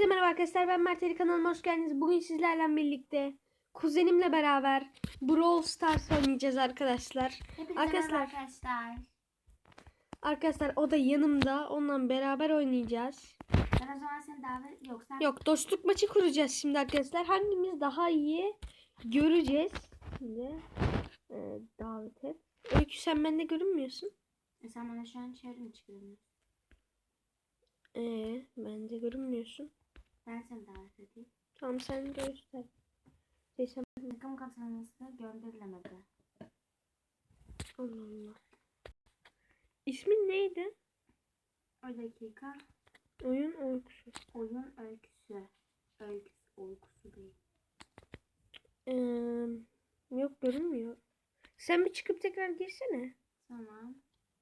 Herkese merhaba arkadaşlar ben Mert Ali kanalıma hoş geldiniz. Bugün sizlerle birlikte kuzenimle beraber Brawl Stars oynayacağız arkadaşlar. Hepinize Arkadaşlar. arkadaşlar. Arkadaşlar o da yanımda. Onunla beraber oynayacağız. Ben o zaman seni davet... Yok sen... Yok dostluk maçı kuracağız şimdi arkadaşlar. Hangimiz daha iyi göreceğiz. Şimdi e, davet et. Öykü sen bende görünmüyorsun. E, sen bana şu an çevrim içi görünüyorsun. Ee, bende görünmüyorsun. Ben seni davet edeyim. Tamam sen göster. Sen... Takım katılması gönderilemedi. Allah Allah. İsmin neydi? O dakika Oyun uykusu. oyun öyküsü. Öyküsü, uykusu değil. Ee, yok görünmüyor. Sen bir çıkıp tekrar girsene. Tamam.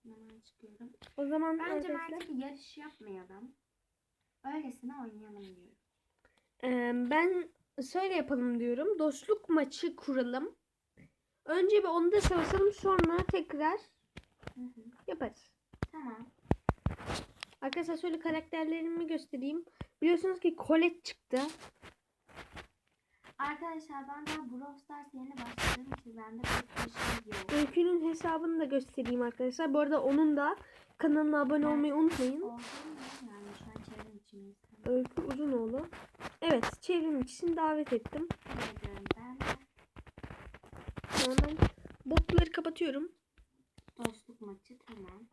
Hemen çıkıyorum. O zaman Bence arkadaşlar. Yarış yapmayalım. Öylesine oynayalım diyorum. Ee, ben şöyle yapalım diyorum. Dostluk maçı kuralım. Önce bir onu da savaşalım sonra tekrar Hı hı. yaparız. Tamam. Arkadaşlar şöyle karakterlerimi göstereyim. Biliyorsunuz ki Colette çıktı. Arkadaşlar ben daha Brawl Stars yeni başladığım için bende pek bir şey yok. Öykü'nün hesabını da göstereyim arkadaşlar. Bu arada onun da kanalına abone olmayı unutmayın. Oldu mu? Yani şu an çevrim içi Öykü Uzunoğlu. Evet çevrim için davet ettim. Neden ben botları kapatıyorum. dostluk maçı tamam.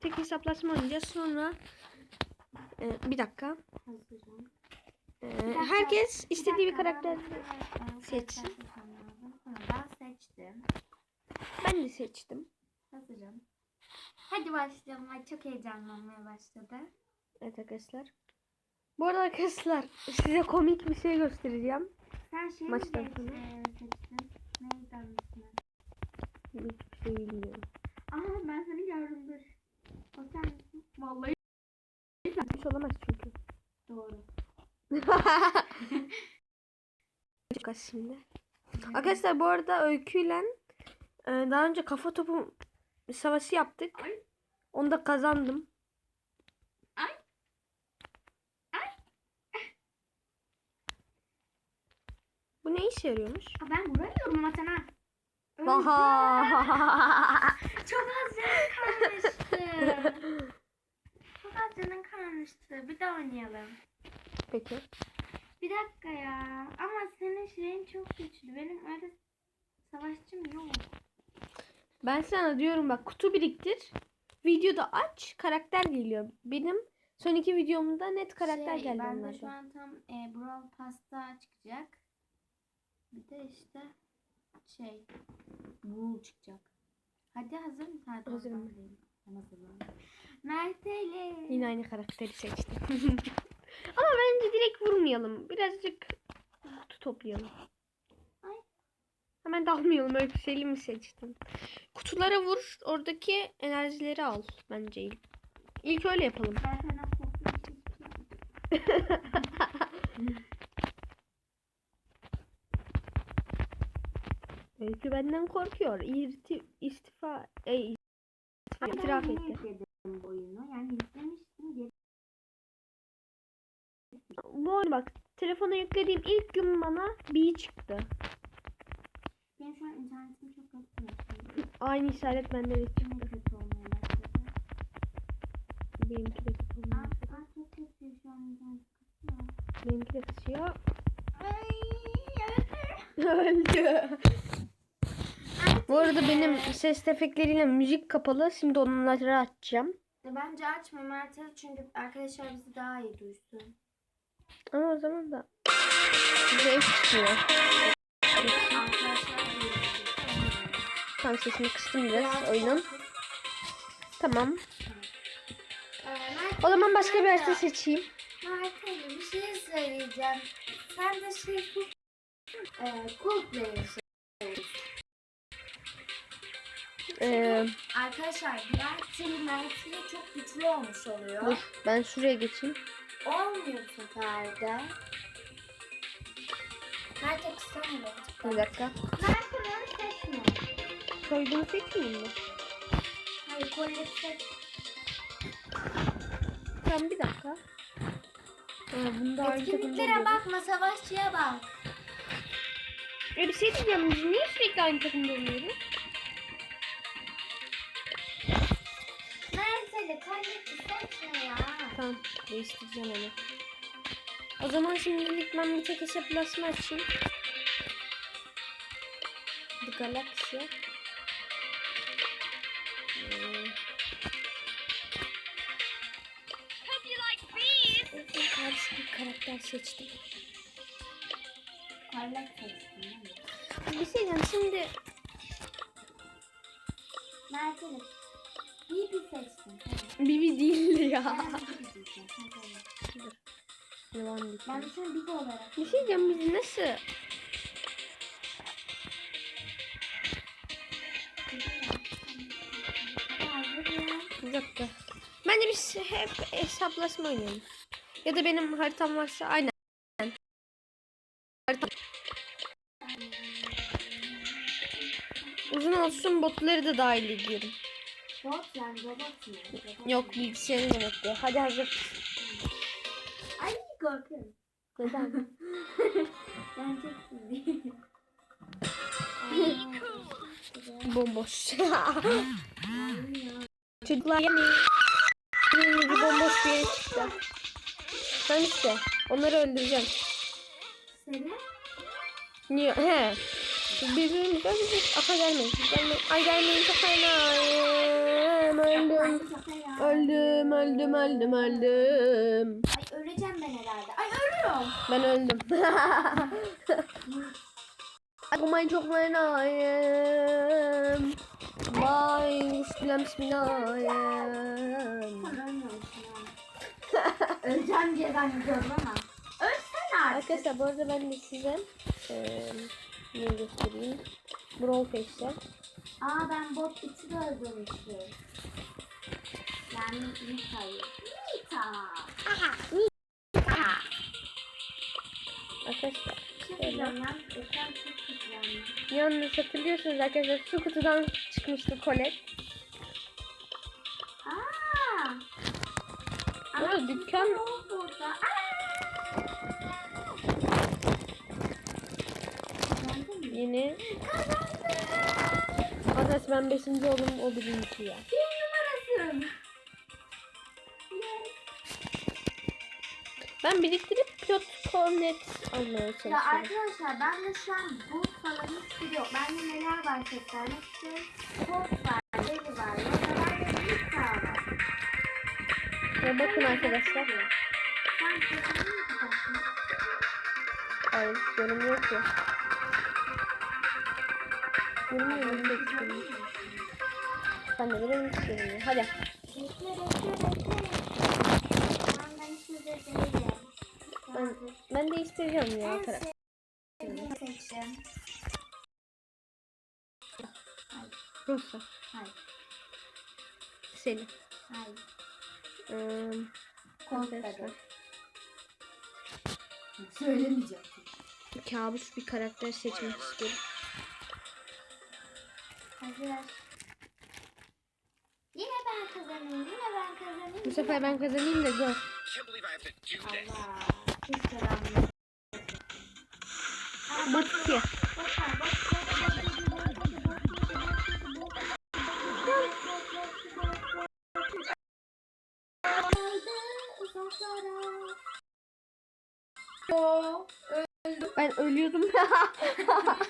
Tek hesaplaşma oynayacağız. Sonra e, bir dakika. Hazırım. E, herkes istediği bir karakter seçsin. Tamam, ben seçtim. ben de seçtim. Hazırım. Hadi başlayalım. Ay çok heyecanlanmaya başladı. Evet arkadaşlar. Bu arada arkadaşlar size komik bir şey göstereceğim. Sen şey mi Maçtan seç- sonra. e, seçtin? Neydi ismi? Hiçbir şey bilmiyorum. Aa ben seni gördüm dur. O sen misin? Vallahi. Hiç olamaz çünkü. Doğru. Çok az şimdi. Arkadaşlar bu arada öyküyle e, daha önce kafa topu savaşı yaptık. Ay. Onu da kazandım. Ay. Ay. Bu ne işe yarıyormuş? Aa, ben vuramıyorum ama sana. Baha. Çok az canın kalmıştı. Çok az canın kalmıştı. Bir daha oynayalım. Peki. Bir dakika ya. Ama senin şeyin çok güçlü. Benim öyle savaşçım yok. Ben sana diyorum bak kutu biriktir. Videoda aç karakter geliyor. Benim son iki videomda net karakter şey, geldi Ben de şu an tam e, Brawl Pasta çıkacak. Bir de işte şey Bull çıkacak. Hadi hazır mısın? Hadi Hazırım. ben hazırım. Merteli. Yine aynı karakteri seçtim. Ama bence direkt vurmayalım. Birazcık kutu toplayalım. Ay. Hemen dalmayalım. Öyle bir mi seçtim? Kutulara vur. Oradaki enerjileri al. Bence ilk. İlk öyle yapalım. Ben şey. Öykü benden korkuyor. İrti, istifa, e, istifa, itiraf ben etti. bu oyunu. Yani yüklemiştim. Geri... Bu arada bak telefona yüklediğim ilk gün bana bir çıktı. Benim şu an internetim çok kötü. Aynı işaret bende de çıktı. kötü olmaya başladı. Benimki de kötü Aa, olmuş. aa, çok kötü şu an internet kasıyor. Benimki de kasıyor. Ay, evet. Öldü. Bu arada benim ses efektleriyle müzik kapalı. Şimdi onları açacağım. Bence açma Mert'e çünkü arkadaşlar bizi daha iyi duysun. Ama o zaman da zevk çıkıyor. Arkadaşlar duysun. Tam sesini kıstım biraz oyunun. Tamam. O zaman başka bir harita seçeyim. Mert'e bir şey söyleyeceğim. Sen de şey e, Coldplay'i Ee, Arkadaşlar Mert'in Mert'in çok güçlü olmuş oluyor. dur ben şuraya geçeyim. Olmuyor bu sefer de. Mert'e kısamıyor. Bir dakika. Mert'e onu seçme. Soygunu seçmeyeyim mi? Hayır, Coldplay'i seç. Tamam bir dakika. Ha, bunda aynı takımda Etkinliklere oluyoruz. bakma savaşçıya bak. E bir şey diyeceğim. Biz niye sürekli aynı takımda oluyoruz? Kaybetmişsin ya. Tamam. Değiştireceğim onu. O zaman şimdilik ben bir tek hesaplaşma açayım. The Galaxy. Karşı bir karakter seçtim. Parlak mi? Bir şey diyeceğim şimdi Mert'e Bibi seçtin. Tamam. Bibi değildi ya. Değil. Ben de sana Bibi olarak. Bir şey diyeceğim biz nasıl? Bir dakika. Bence biz hep hesaplaşma oynayalım. Ya da benim haritam varsa aynen. Haritam. Uzun olsun botları da dahil ediyorum. Bot yani robot mu? Robot Yok mu? bilgisayarın demek ki. Hadi hazır. Ay korkuyorum. Neden? Ben çok sinirliyim. bomboş. Çocuklar yemeyin. Benim gibi bomboş bir yere çıktı. Ben işte onları öldüreceğim. Seni? Niye? He. Birbirimize öldürecek. Aka gelmeyin. gelmeyin. Ay gelmeyin. Öldüm. Öldüm, öldüm, öldüm, öldüm. Ay öleceğim ben herhalde. Ay ölüyorum. Ben öldüm. Ay çok fenayım. Vay, bismillah, bismillah. Sen ölmüyorsun ha. Öleceğim diye zannediyorum ama. Ölsene artık. Arkadaşlar bu arada ben de size eee ne göstereyim. Brawl Pass'te. Aa ben bot içi de öldürmüştüm. Yani Nita'yı. Nita. Aha. Arkadaşlar Bir diyeceğim ya. Ekran çok kötü yani. yalnız hatırlıyorsunuz arkadaşlar şu kutudan çıkmıştı Colette. Aa. Ama dükkan- burada. Aa. Yeni. Arkadaşlar ben 5. oldum o birinci ya. Bir. Ben biriktirip pilot cornet almaya Ya çalışıyorum. arkadaşlar ben de şu an bu falan hiçbir yok. Bende neler var göstermek istiyorum. Pop var, Deli var, Lola var ve Nita var. Ve bakın arkadaşlar. Sen gözünü mü kapattın? Hayır görünmüyor ki. Görünmüyor mu? Hiç görünmüyor. Ben de hiç görünmüyor. Hadi. Ben ben değiştireceğim ya. Hayır, Rosa. hayır, Seni. hayır. Ee, Korkmadım. Söylemeyeceğim. kabus bir karakter seçmek istiyorum. Hazır. Kazanayım, yine ben kazanayım. Bu sefer ben kazanayım da gör. Allah. Hiç kazanmıyorum. Ki. Ben ölüyordum.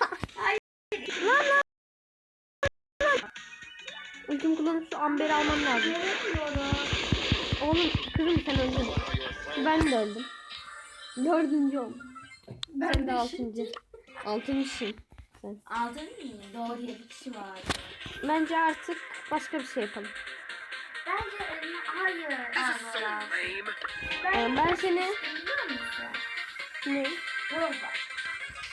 Ultim kullanıp şu amberi almam lazım. Oğlum kızım sen öldün. Ben de öldüm. Dördüncü oldum. Ben sen de altıncı. Altıncısın. Aldın mı? Doğru bir kişi var. Bence artık başka bir şey yapalım. Bence önüne hayır. Aa, lame. Ee, ben seni ne? Rosa.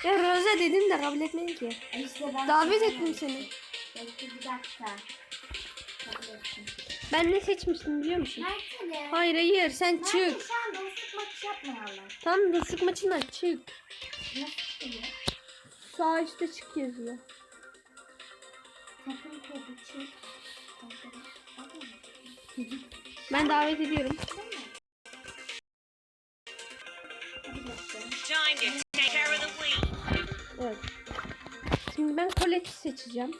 Ya Rosa dedim de kabul etmedin ki. Ay İşte ben Davet ettim seni. Bekle bir dakika. Ben ne seçmiştim biliyor musun? Mert'le. Hayır hayır sen Mert'le çık. şu an dostluk maçı yapmayalım. Tam dostluk maçından çık. Nasıl çıkıyor? Sağ üstte çık yazıyor. Takım kodu çık. Takım- Bakın. Ben davet ediyorum. Evet. Şimdi ben Colette'i seçeceğim.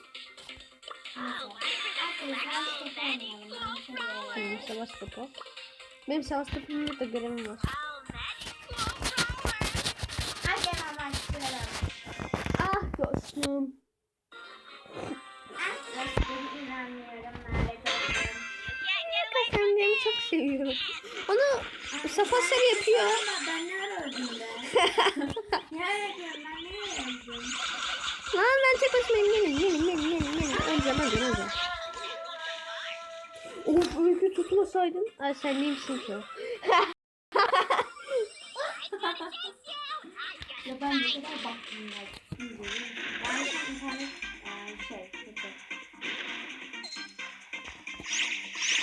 Benim savaş topu. Benim savaş topumda da görevim var. Ah dostum. Kazandığımı çok seviyorum. Onu Safa yapıyor. Of öykü tutmasaydın. Ay sen neymişsin ki? Ya ben ne kadar baktım ya. Ben şu internet eee, şey kötü.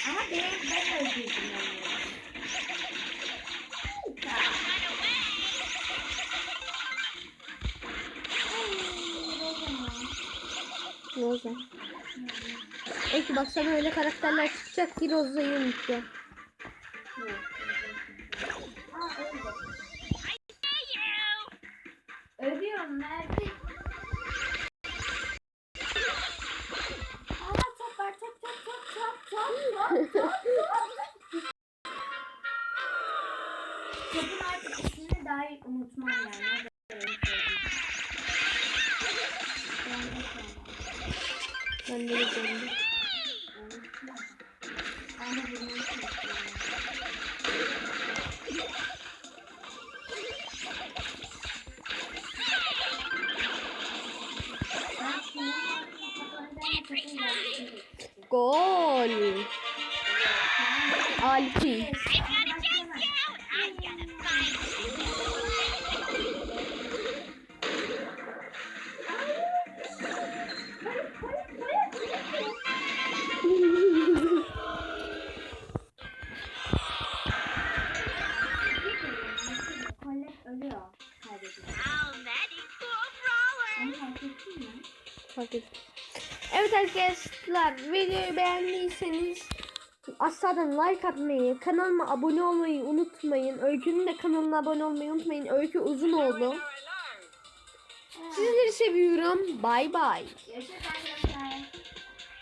Ama ben, ben öldürdüm onu. Ne olacak? Peki baksana öyle karakterler çıkacak ki Roza'yı unutacağım. Ölüyorum nerede? Aa top var top top top top top top top Topun artık ismini dahi unutmam yani. sen de. Gol. Alpi. Fark ettim. Evet arkadaşlar videoyu beğendiyseniz aşağıdan like atmayı, kanalıma abone olmayı unutmayın. Öykü'nün de kanalına abone olmayı unutmayın. Öykü uzun oldu. Sizleri seviyorum. Bay bay.